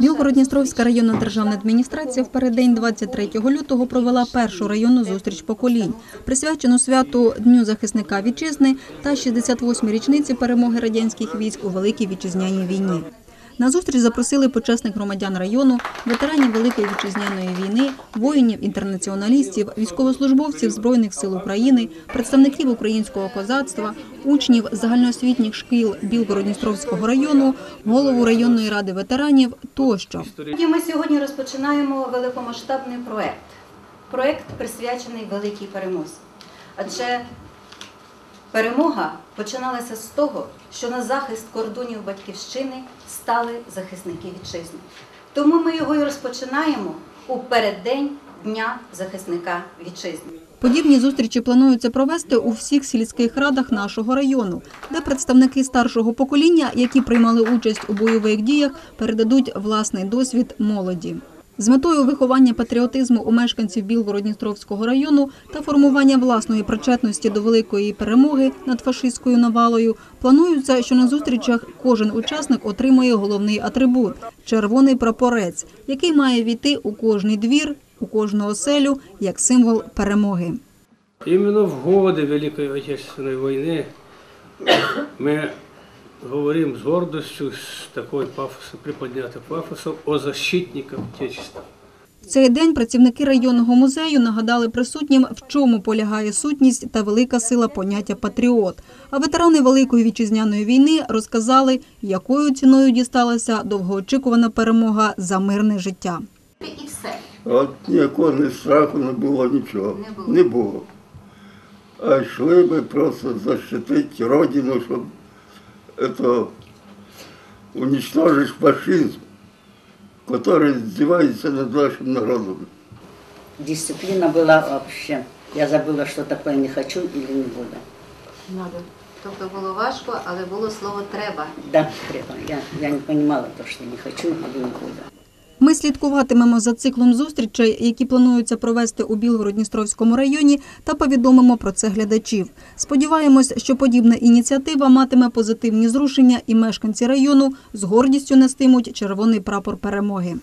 Білгородністровська районна державна адміністрація в переддень 23 лютого провела першу районну зустріч поколінь, присвячену святу Дню захисника вітчизни та 68-й річниці перемоги радянських військ у Великій вітчизняній війні. На зустріч запросили почесних громадян району, ветеранів Великої вітчизняної війни, воїнів-інтернаціоналістів, військовослужбовців Збройних сил України, представників українського козацтва, учнів загальноосвітніх шкіл Білгородністровського району, голову районної ради ветеранів тощо. Ми сьогодні розпочинаємо великомасштабний проект. Проект присвячений великій перемозі. Адже перемога починалася з того, що на захист кордонів батьківщини стали захисники вітчизни. Тому ми його і розпочинаємо у переддень Дня захисника вітчизни. Подібні зустрічі планується провести у всіх сільських радах нашого району, де представники старшого покоління, які приймали участь у бойових діях, передадуть власний досвід молоді. З метою виховання патріотизму у мешканців Білгородністровського району та формування власної причетності до великої перемоги над фашистською навалою планується, що на зустрічах кожен учасник отримує головний атрибут червоний прапорець, який має війти у кожний двір, у кожну оселю як символ перемоги. Іменно в годы Великої Отечественної війни ми говоримо з гордостю, з такою пафосом, приподнятим пафосом о защитниках Отечества. В цей день працівники районного музею нагадали присутнім, в чому полягає сутність та велика сила поняття патріот. А ветерани Великої вітчизняної війни розказали, якою ціною дісталася довгоочікувана перемога за мирне життя. І все. От ніякого ні страху не було нічого. Не було. А йшли ми просто захистити родину, щоб это, уничтожить фашизм, который издевается над нашим народом. Дисциплина была вообще. Я забыла, что такое не хочу или не буду. Надо. Тобто було важко, але було слово треба. Да, треба. Я, я не понимала то, что не хочу или не буду. Ми слідкуватимемо за циклом зустрічей, які плануються провести у Білгород-Дністровському районі, та повідомимо про це глядачів. Сподіваємось, що подібна ініціатива матиме позитивні зрушення, і мешканці району з гордістю нестимуть червоний прапор перемоги.